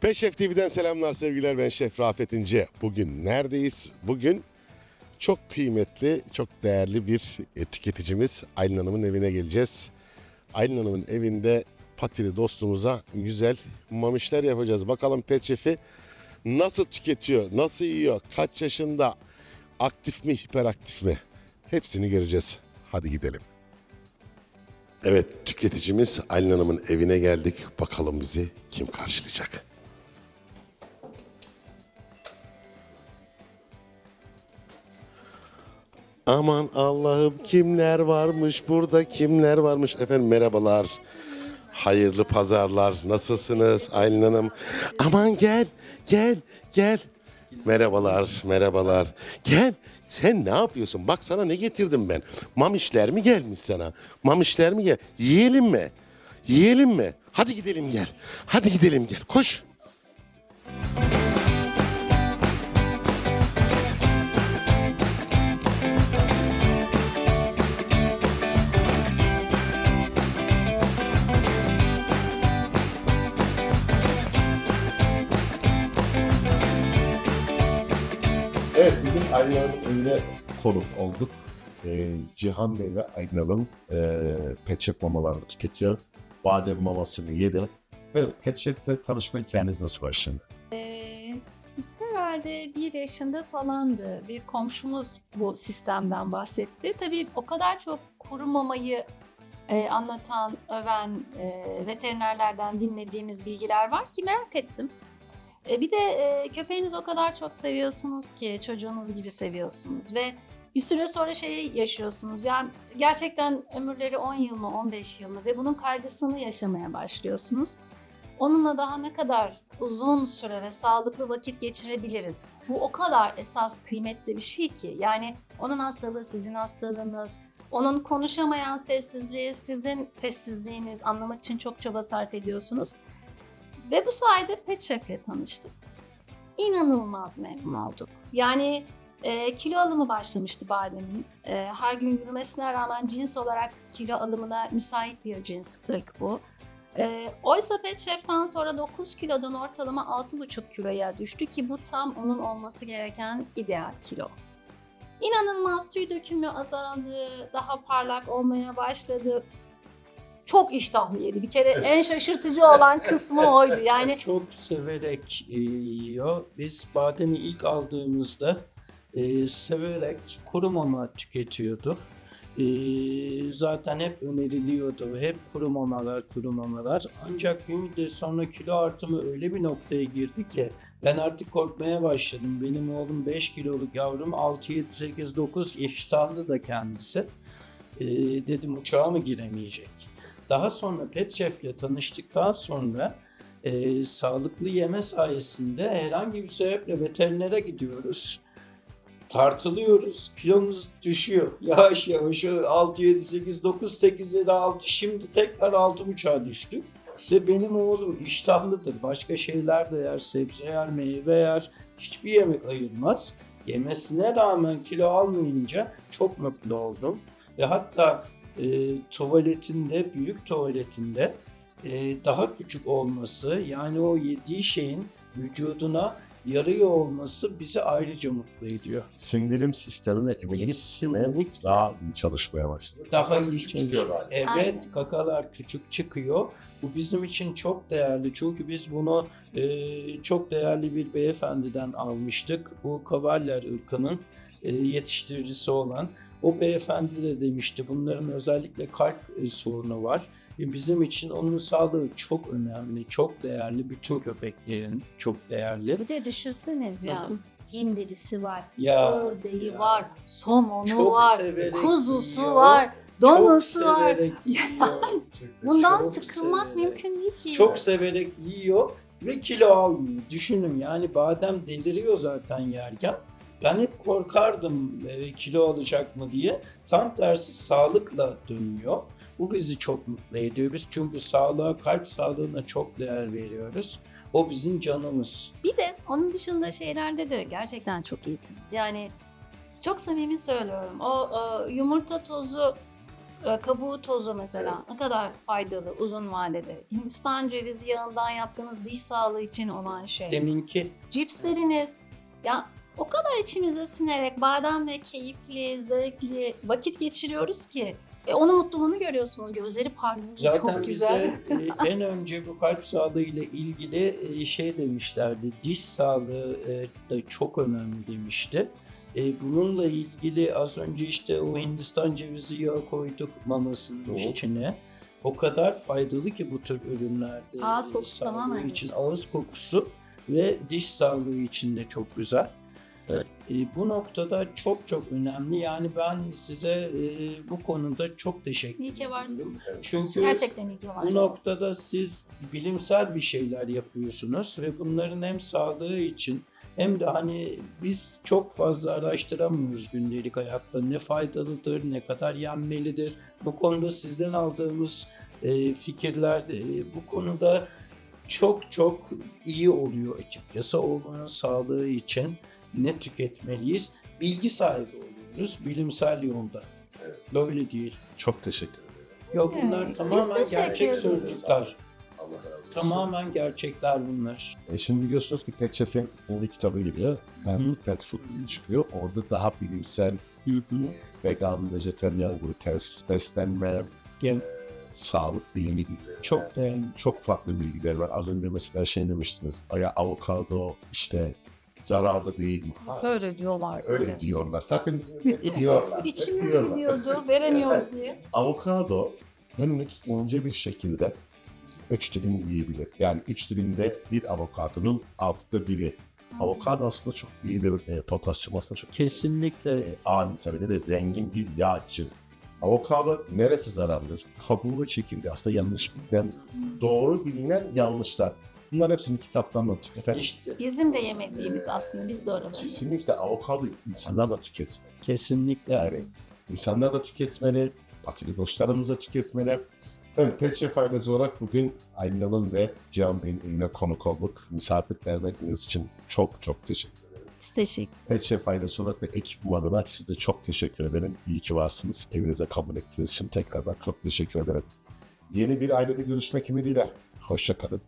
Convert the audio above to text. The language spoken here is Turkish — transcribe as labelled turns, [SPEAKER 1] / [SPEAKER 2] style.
[SPEAKER 1] Peş Şef TV'den selamlar sevgiler ben Şef Rafet İnce. Bugün neredeyiz? Bugün çok kıymetli, çok değerli bir e, tüketicimiz Aylin Hanım'ın evine geleceğiz. Aylin Hanım'ın evinde patili dostumuza güzel mamişler yapacağız. Bakalım Pet Şef'i nasıl tüketiyor, nasıl yiyor, kaç yaşında, aktif mi, hiperaktif mi? Hepsini göreceğiz. Hadi gidelim. Evet, tüketicimiz Aylin Hanım'ın evine geldik. Bakalım bizi kim karşılayacak? Aman Allah'ım kimler varmış burada kimler varmış efendim merhabalar. Hayırlı pazarlar nasılsınız Aylin Hanım? Aman gel gel gel. Merhabalar merhabalar. Gel sen ne yapıyorsun? Bak sana ne getirdim ben. Mamişler mi gelmiş sana? Mamişler mi gel? Yiyelim mi? Yiyelim mi? Hadi gidelim gel. Hadi gidelim gel. Koş.
[SPEAKER 2] Hanım'ın evine konuk olduk. Ee, Cihan Bey ve Aylin Hanım e, pet mamalarını tüketiyor. Badem mamasını yedi. Ve pet shop'le tanışma hikayeniz nasıl başladı?
[SPEAKER 3] Ee, herhalde bir yaşında falandı. Bir komşumuz bu sistemden bahsetti. Tabii o kadar çok kuru mamayı e, anlatan, öven e, veterinerlerden dinlediğimiz bilgiler var ki merak ettim. E, bir de e, köpeğinizi o kadar çok seviyorsunuz ki çocuğunuz gibi seviyorsunuz ve bir süre sonra şey yaşıyorsunuz. Yani gerçekten ömürleri 10 yıl mı 15 yıl mı ve bunun kaygısını yaşamaya başlıyorsunuz. Onunla daha ne kadar uzun süre ve sağlıklı vakit geçirebiliriz? Bu o kadar esas kıymetli bir şey ki. Yani onun hastalığı sizin hastalığınız, onun konuşamayan sessizliği sizin sessizliğiniz anlamak için çok çaba sarf ediyorsunuz. Ve bu sayede Pet Chef'le tanıştık. İnanılmaz memnun olduk. Yani e, kilo alımı başlamıştı Badem'in. E, her gün yürümesine rağmen cins olarak kilo alımına müsait bir cins ırk bu. E, oysa Pet Chef'ten sonra 9 kilodan ortalama 6,5 kiloya düştü ki bu tam onun olması gereken ideal kilo. İnanılmaz tüy dökümü azaldı, daha parlak olmaya başladı. Çok iştahlı yedi. Bir kere en şaşırtıcı olan kısmı oydu. Yani
[SPEAKER 4] çok severek e, yiyor. Biz bademi ilk aldığımızda e, severek kuru mama tüketiyordu. E, zaten hep öneriliyordu. Hep kuru mamalar, kuru mamalar. Ancak bir müddet sonra kilo artımı öyle bir noktaya girdi ki ben artık korkmaya başladım. Benim oğlum 5 kiloluk yavrum 6, 7, 8, 9 iştahlı da kendisi. E, dedim uçağa mı giremeyecek? Daha sonra Pet Chef'le tanıştıktan sonra e, sağlıklı yeme sayesinde herhangi bir sebeple veterinere gidiyoruz. Tartılıyoruz. Kilomuz düşüyor. Yavaş yavaş 6, 7, 8, 9, 8, 7, 6 şimdi tekrar 6.5'a düştük. Ve benim oğlum iştahlıdır. Başka şeyler de yer, sebze yer, meyve yer. Hiçbir yemek ayırmaz. Yemesine rağmen kilo almayınca çok mutlu oldum. Ve hatta e, tuvaletinde, büyük tuvaletinde e, daha küçük olması yani o yediği şeyin vücuduna yarıyor olması bizi ayrıca mutlu ediyor.
[SPEAKER 2] Sindirim sistemine emeği daha iyi çalışmaya başladı.
[SPEAKER 4] Daha iyi çalışıyor.
[SPEAKER 2] çıkıyorlar.
[SPEAKER 4] Evet
[SPEAKER 3] Aynen.
[SPEAKER 4] kakalar küçük çıkıyor. Bu bizim için çok değerli çünkü biz bunu e, çok değerli bir beyefendiden almıştık. Bu Kavaller ırkının e, yetiştiricisi olan. O beyefendi de demişti bunların özellikle kalp e, sorunu var. Ve bizim için onun sağlığı çok önemli, çok değerli. Bütün köpeklerin çok değerli.
[SPEAKER 3] bir de düşünsene Can. Hindilisi var,
[SPEAKER 4] Ya
[SPEAKER 3] ördeği
[SPEAKER 4] ya.
[SPEAKER 3] var, somonu
[SPEAKER 4] Çok
[SPEAKER 3] var,
[SPEAKER 4] severek
[SPEAKER 3] kuzusu
[SPEAKER 4] yiyor.
[SPEAKER 3] var,
[SPEAKER 4] çok
[SPEAKER 3] donusu var.
[SPEAKER 4] severek yiyor.
[SPEAKER 3] Bundan
[SPEAKER 4] Çok
[SPEAKER 3] sıkılmak
[SPEAKER 4] severek.
[SPEAKER 3] mümkün değil ki.
[SPEAKER 4] Çok severek yiyor ve kilo almıyor. Düşünün yani badem deliriyor zaten yerken. Ben hep korkardım e, kilo alacak mı diye. Tam tersi sağlıkla dönüyor. Bu bizi çok mutlu ediyor. Biz çünkü sağlığa, kalp sağlığına çok değer veriyoruz. O bizim canımız.
[SPEAKER 3] Bir de onun dışında şeylerde de gerçekten çok iyisiniz. Yani çok samimi söylüyorum. O e, yumurta tozu kabuğu tozu mesela ne kadar faydalı uzun vadede. Hindistan cevizi yağından yaptığınız diş sağlığı için olan şey.
[SPEAKER 4] Deminki
[SPEAKER 3] Cipsleriniz ya o kadar içimize sinerek bademle keyifli, zevkli vakit geçiriyoruz ki. E, onun mutluluğunu görüyorsunuz. Gözleri parlıyor.
[SPEAKER 4] Zaten
[SPEAKER 3] Çok
[SPEAKER 4] bize
[SPEAKER 3] güzel.
[SPEAKER 4] e, en önce bu kalp sağlığı ile ilgili e, şey demişlerdi. Diş sağlığı e, da çok önemli demişti. E, Bununla ilgili az önce işte o Hindistan cevizi yağı koyduk mamasının
[SPEAKER 2] Doğru.
[SPEAKER 4] içine. O kadar faydalı ki bu tür ürünlerde.
[SPEAKER 3] Ağız
[SPEAKER 4] e,
[SPEAKER 3] kokusu
[SPEAKER 4] sağlığı
[SPEAKER 3] tamamen
[SPEAKER 4] için ağız kokusu ve diş sağlığı için de çok güzel.
[SPEAKER 2] Evet.
[SPEAKER 4] E, bu noktada çok çok önemli. Yani ben size e, bu konuda çok teşekkür
[SPEAKER 3] İyi ki
[SPEAKER 4] ederim.
[SPEAKER 3] varsın.
[SPEAKER 4] Çünkü
[SPEAKER 3] Gerçekten iyi ki
[SPEAKER 4] bu
[SPEAKER 3] varsın.
[SPEAKER 4] noktada siz bilimsel bir şeyler yapıyorsunuz ve bunların hem sağlığı için hem de hani biz çok fazla araştıramıyoruz gündelik hayatta ne faydalıdır, ne kadar yenmelidir. Bu konuda sizden aldığımız e, fikirler e, bu konuda çok çok iyi oluyor açıkçası. Ormanın sağlığı için ne tüketmeliyiz? Bilgi sahibi oluyoruz bilimsel yolda.
[SPEAKER 2] Evet.
[SPEAKER 4] Böyle değil.
[SPEAKER 2] Çok teşekkür ederim.
[SPEAKER 4] Yok bunlar
[SPEAKER 3] Evet,
[SPEAKER 4] tamamen gerçek
[SPEAKER 3] ederiz.
[SPEAKER 4] sözcükler.
[SPEAKER 2] Allah razı olsun.
[SPEAKER 4] Tamamen gerçekler bunlar.
[SPEAKER 2] E şimdi biliyorsunuz ki Pet Chef'in yeni kitabı geliyor. Ben Pet Food çıkıyor. Orada daha bilimsel vegan, vejetaryen, gluten, beslenme,
[SPEAKER 4] Gel.
[SPEAKER 2] sağlık bilgi
[SPEAKER 4] Çok değerli.
[SPEAKER 2] çok farklı bilgiler var. Az önce mesela şey demiştiniz. Aya avokado işte zararlı değil mi?
[SPEAKER 3] Öyle diyorlar.
[SPEAKER 2] Öyle diyorlar. Zaten diyorlar.
[SPEAKER 3] İçimiz
[SPEAKER 2] diyorlar.
[SPEAKER 3] gidiyordu, veremiyoruz diye.
[SPEAKER 2] Avokado günlük ince bir şekilde üç dilim yiyebilir. Yani üç dilimde bir avokadonun altıda biri. Avokado aslında çok iyi bir e, potasyum aslında çok
[SPEAKER 4] Kesinlikle.
[SPEAKER 2] e, A vitamini de zengin bir yağ için. Avokado neresi zararlı? Kabuğu çekildi. Aslında yanlış bilinen, doğru bilinen yanlışlar. Bunlar hepsini kitaptan anlattık efendim.
[SPEAKER 4] İşte
[SPEAKER 3] Bizim de yemediğimiz aslında biz de oraları.
[SPEAKER 2] Kesinlikle avokado insanlar da tüketmeli.
[SPEAKER 4] kesinlikle.
[SPEAKER 2] Yani insanlar da tüketmeli, patili dostlarımız da tüketmeli. Evet, Pet Chef ailesi olarak bugün Aylin Hanım ve Cihan Bey'in evine konuk olduk. Misafir vermediğiniz için çok çok teşekkür ederim.
[SPEAKER 3] Biz teşekkür
[SPEAKER 2] Pet Chef ailesi olarak ve ekibim adına size çok teşekkür ederim. İyi ki varsınız. Evinize kabul ettiğiniz için tekrardan çok teşekkür ederim. Yeni bir ailede görüşmek ümidiyle. Hoşçakalın.